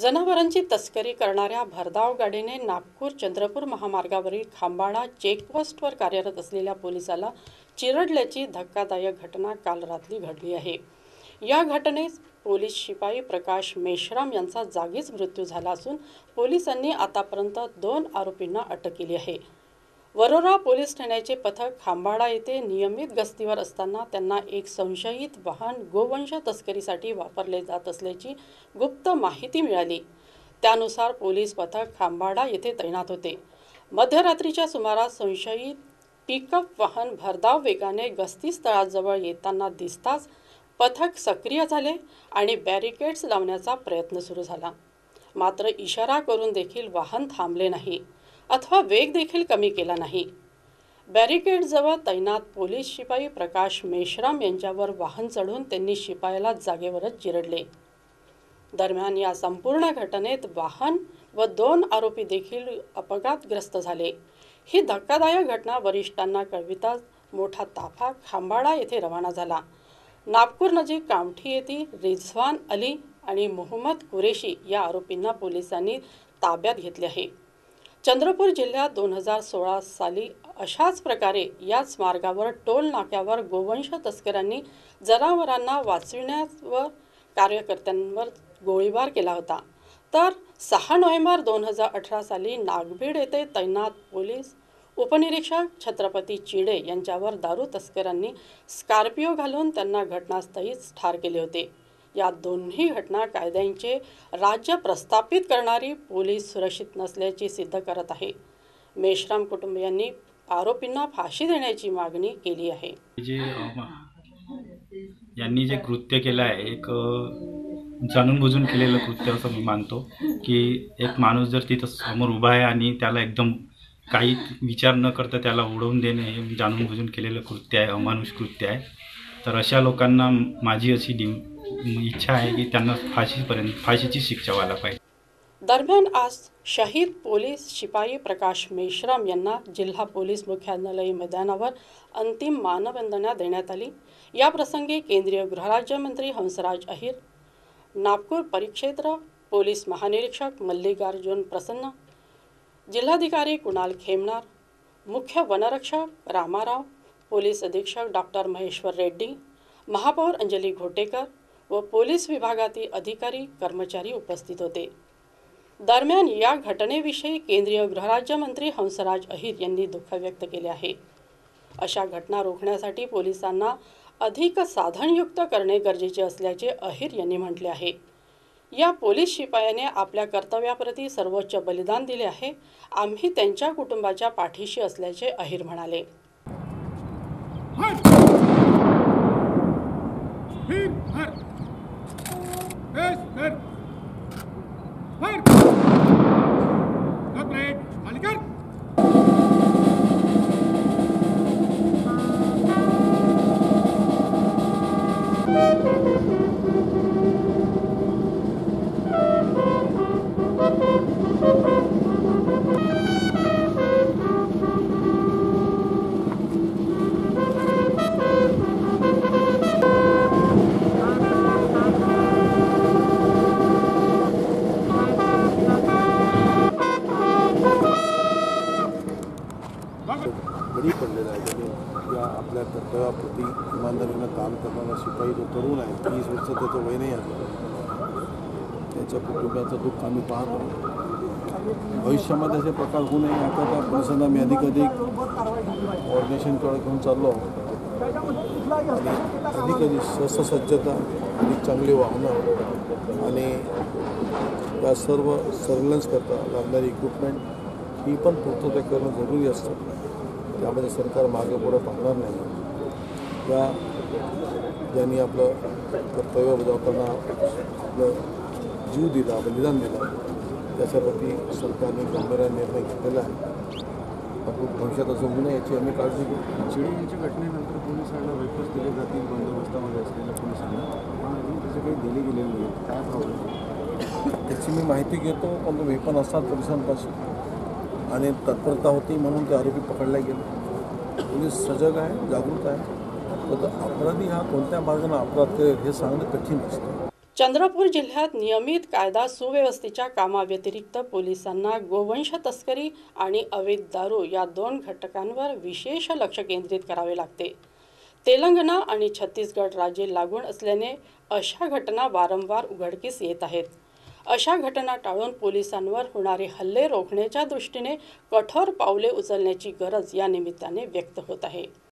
जनावरांची तस्करी करणाऱ्या भरधाव गाडीने नागपूर चंद्रपूर महामार्गावरील खांबाळा चेकपोस्टवर कार्यरत असलेल्या पोलिसाला चिरडल्याची धक्कादायक घटना काल रात्री घडली आहे. या घटनेत पोलीस शिपाई प्रकाश मेश्राम यांचा जागीच मृत्यू झाला असून पोलिसांनी आतापर्यंत दोन आरोपींना अटक केली आहे. वरोरा पोलीस ठाण्याचे पथक खांबाडा येथे नियमित गस्तीवर असताना त्यांना एक संशयित वाहन गोवंश तस्करीसाठी वापरले जात असल्याची गुप्त माहिती मिळाली. त्यानुसार पोलीस पथक खांबाडा येथे तैनात होते. मध्यरात्रीच्या सुमारास संशयित पिकअप वाहन भरधाव वेगाने गस्ती स्थळाजवळ येताना दिसताच पथक सक्रिय झाले आणि बॅरिकेड्स लावण्याचा प्रयत्न सुरू झाला. मात्र इशारा करून देखील वाहन थांबले नाही. अथवा वेग देखील कमी केला नाही. बॅरिकेडजवळ तैनात पोलीस शिपाई प्रकाश मेश्राम यांच्यावर वाहन चढून त्यांनी शिपायाला जागेवरच चिरडले. दरम्यान या संपूर्ण घटनेत वाहन व दोन आरोपी देखील अपघातग्रस्त झाले. ही धक्कादायक घटना वरिष्ठांना कळविताच मोठा ताफा खांबाळा येथे रवाना झाला. नागपूर नजीक कामठी येथील रिझवान अली आणि मोहम्मद कुरेशी या आरोपींना पोलिसांनी ताब्यात घेतले आहे. चंद्रपूर जिल्ह्यात दोन हजार सोळा साली अशाच प्रकारे याच मार्गावर टोल नाक्यावर गोवंश तस्करांनी जनावरांना वाचविण्यावर कार्यकर्त्यांवर गोळीबार केला होता. तर सहा नोव्हेंबर दोन हजार अठरा साली नागभीड येथे तैनात पोलीस उपनिरीक्षक छत्रपती चिडे यांच्यावर दारू तस्करांनी स्कॉर्पिओ घालून त्यांना घटनास्थळीच ठार केले होते. या दोन्ही घटना कायद्यांचे राज्य प्रस्थापित करणारी पोलीस सुरक्षित नसल्याचे सिद्ध करत आहे. मेश्राम कुटुंबियांनी आरोपींना फाशी देण्याची मागणी केली आहे. जे यांनी जे कृत्य केलं आहे एक जाणून बुजून केलेलं कृत्य असं मी मानतो की एक माणूस जर तिथं समोर उभा आहे आणि त्याला एकदम काही विचार न करता त्याला उडवून देणे हे जाणून बुजून केलेलं कृत्य आहे अमानुष कृत्य आहे. तर अशा लोकांना माझी अशी डिम इच्छा आहे की त्यांना फाशीपर्यंत फाशीची शिक्षा व्हायला पाहिजे. दरम्यान आज शहीद पोलीस शिपाई प्रकाश मेश्राम यांना जिल्हा पोलीस मुख्यालय मैदानावर अंतिम मानवंदना देण्यात आली. या प्रसंगी केंद्रीय गृहराज्यमंत्री हंसराज अहिर नागपूर परिक्षेत्र पोलीस महानिरीक्षक मल्लिकार्जुन प्रसन्न जिल्हाधिकारी कुणाल खेमनार मुख्य वनरक्षक रामाराव पोलीस अधीक्षक डॉक्टर महेश्वर रेड्डी महापौर अंजली घोटेकर व पोलीस विभागातील अधिकारी कर्मचारी उपस्थित होते. दरम्यान या घटनेविषयी केंद्रीय गृहराज्यमंत्री हंसराज अहिर यांनी दुःख व्यक्त केले आहे. अशा घटना रोखण्यासाठी पोलिसांना अधिक साधनयुक्त करणे गरजेचे असल्याचे अहिर यांनी म्हटले आहे. या पोलीस शिपायाने आपल्या कर्तव्याप्रती सर्वोच्च बलिदान दिले आहे. आम्ही त्यांच्या कुटुंबाच्या पाठीशी असल्याचे अहिर म्हणाले. हट! Es, ver. Ver. Dört break. Hadi gel. Thank you. पडलेला त्याने या आपल्या कर्तव्याप्रती इमानदारीनं काम करणारा शिपाई जो तरुण आहे तीस वर्ष त्याचं वय नाही आहे. त्याच्या कुटुंबाचं दुःख आम्ही पाहतो. भविष्यामध्ये असे प्रकार होऊ नये आता त्या पोलिसांना मी अधिकाधिक कॉर्डिनेशनकडे घेऊन चाललो आणि अधिकाधिक अधिक शस्त्रसज्जता अधिक चांगली वाहनं आणि त्या सर्व सर्व्हिलन्स करता लागणारी इक्विपमेंट ही पण पूर्तता करणं जरुरी असतं. त्यामध्ये सरकार मागे पुढं पाहणार नाही. या ज्यांनी आपलं कर्तव्य बजावताना आपलं जीव दिला बलिदान दिला त्याच्याप्रती सरकारने गांभीर्याने निर्णय घेतलेला आहे. आपण भविष्यात असं होऊ नये याची आम्ही काळजी घेऊ. चिडीच्या घटनेनंतर पोलिसांना वेपर्स दिले जातील बंदोबस्तामध्ये असलेल्या पोलिसांना. पण अजून तसे काही दिले गेलेले नाही काय प्रॉब्लेम त्याची मी माहिती घेतो पण तो वेपन असतात पोलिसांपाशी आणि तत्परता होती म्हणून ते आरोपी पकडले गेले. पोलीस सजग आहे जागृत आहे. तर अपराधी हा कोणत्या मार्गाने अपराध करेल हे सांगणं कठीण असतं. चंद्रपूर जिल्ह्यात नियमित कायदा सुव्यवस्थेच्या कामाव्यतिरिक्त पोलिसांना गोवंश तस्करी आणि अवैध दारू या दोन घटकांवर विशेष लक्ष केंद्रित करावे लागते. तेलंगणा आणि छत्तीसगड राज्ये लागून असल्याने अशा घटना वारंवार उघडकीस येत आहेत. अशा घटना टाळून पोलिसांवर होणारे हल्ले रोखण्याच्या दृष्टीने कठोर पावले उचलण्याची गरज या निमित्ताने व्यक्त होत आहे.